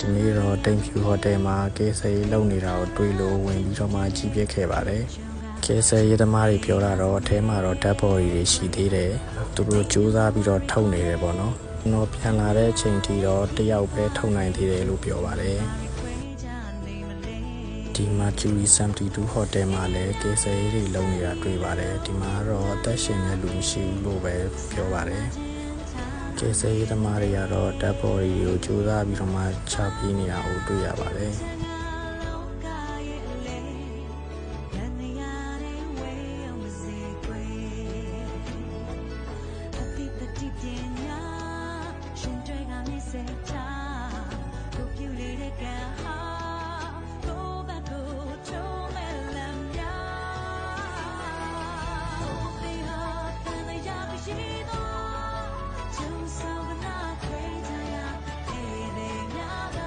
ဒီနေ့တော့တိမ်ဖြူဟိုတယ်မှာကဲဆယ်ရေးလုပ်နေတာကိုတွေ့လို့ဝင်ပြီးတော့မှကြည့်ပြခဲ့ပါတယ်ကဲဆယ်ရေးသမားတွေပြောတာတော့အထဲမှာတော့ဓာတ်ပေါ်တွေရှိသေးတယ်သူတို့စူးစမ်းပြီးတော့ထုတ်နေတယ်ပေါ့နော်ကျွန်တော်ပြန်လာတဲ့အချိန်ထိတော့တယောက်ပဲထုတ်နိုင်သေးတယ်လို့ပြောပါတယ်ဒီမှာ Curie 72 Hotel မှာလည်းကေဆယ်ရေးတွေလုပ်နေတာတွေ့ပါတယ်ဒီမှာတော့အသက်ရှင်တဲ့လူမရှိဘူးလို့ပဲပြောပါတယ် ကေဆယ်ရေးသမားတွေကတော့ဓာတ်ပေါ်တွေကိုစူးစမ်းပြီးတော့မှချပြီးနေတာကိုတွေ့ရပါတယ်